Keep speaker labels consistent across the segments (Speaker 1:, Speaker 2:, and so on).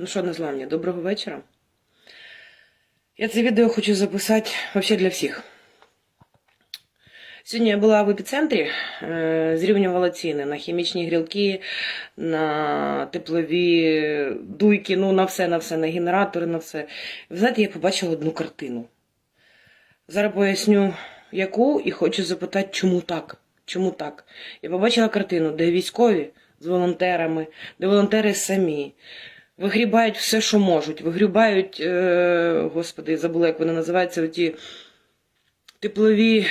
Speaker 1: Ну що, незламні, доброго вечора. Я це відео хочу записати взагалі для всіх. Сьогодні я була в епіцентрі, е, зрівнювала ціни на хімічні грілки, на теплові дуйки, ну на все, на все, на генератори, на все. Ви знаєте, я побачила одну картину. Зараз поясню, яку, і хочу запитати, чому так? Чому так? Я побачила картину, де військові з волонтерами, де волонтери самі вигрібають все, що можуть. Вигрібають, е, господи, забула, як вони називаються, оті теплові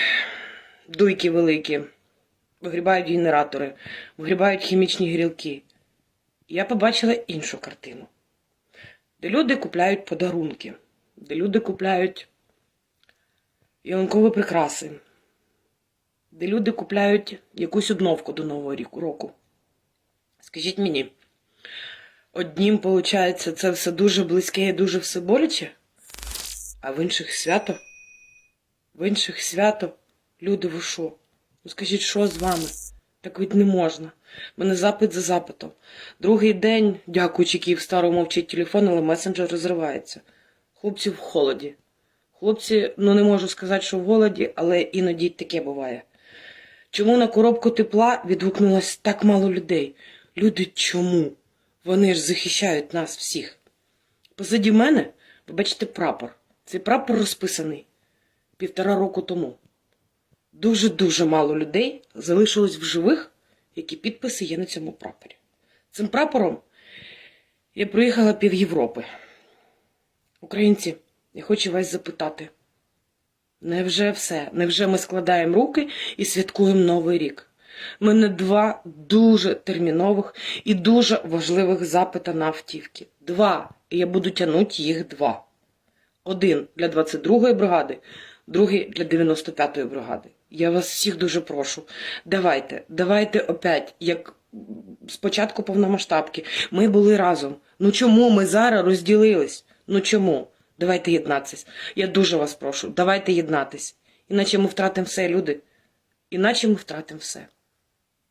Speaker 1: дуйки великі, вигрібають генератори, вигрібають хімічні грілки. Я побачила іншу картину, де люди купляють подарунки, де люди купляють ялинкові прикраси, де люди купляють якусь обновку до Нового року. Скажіть мені, однім, виходить, це все дуже близьке і дуже все боляче, а в інших свято? В інших свято? Люди, ви що? Ну скажіть, що з вами? Так ведь не можна. Мене запит за запитом. Другий день, дякуючи Київ старому мовчить телефон, але месенджер розривається. Хлопці в холоді. Хлопці, ну не можу сказати, що в голоді, але іноді таке буває. Чому на коробку тепла відгукнулось так мало людей? Люди чому? Вони ж захищають нас всіх. Позаді мене, ви бачите прапор. Цей прапор розписаний півтора року тому. Дуже-дуже мало людей залишилось в живих, які підписи є на цьому прапорі. Цим прапором я проїхала пів Європи. Українці, я хочу вас запитати. Невже все? Невже ми складаємо руки і святкуємо Новий рік? У мене два дуже термінових і дуже важливих запита на автівки. Два. І я буду тягнути їх два. Один для 22-ї бригади, другий для 95-ї бригади. Я вас всіх дуже прошу. Давайте, давайте опять, як спочатку повномасштабки. Ми були разом. Ну чому ми зараз розділились? Ну чому? Давайте єднатися. Я дуже вас прошу, давайте єднатись. Іначе ми втратимо все, люди. Іначе ми втратимо все.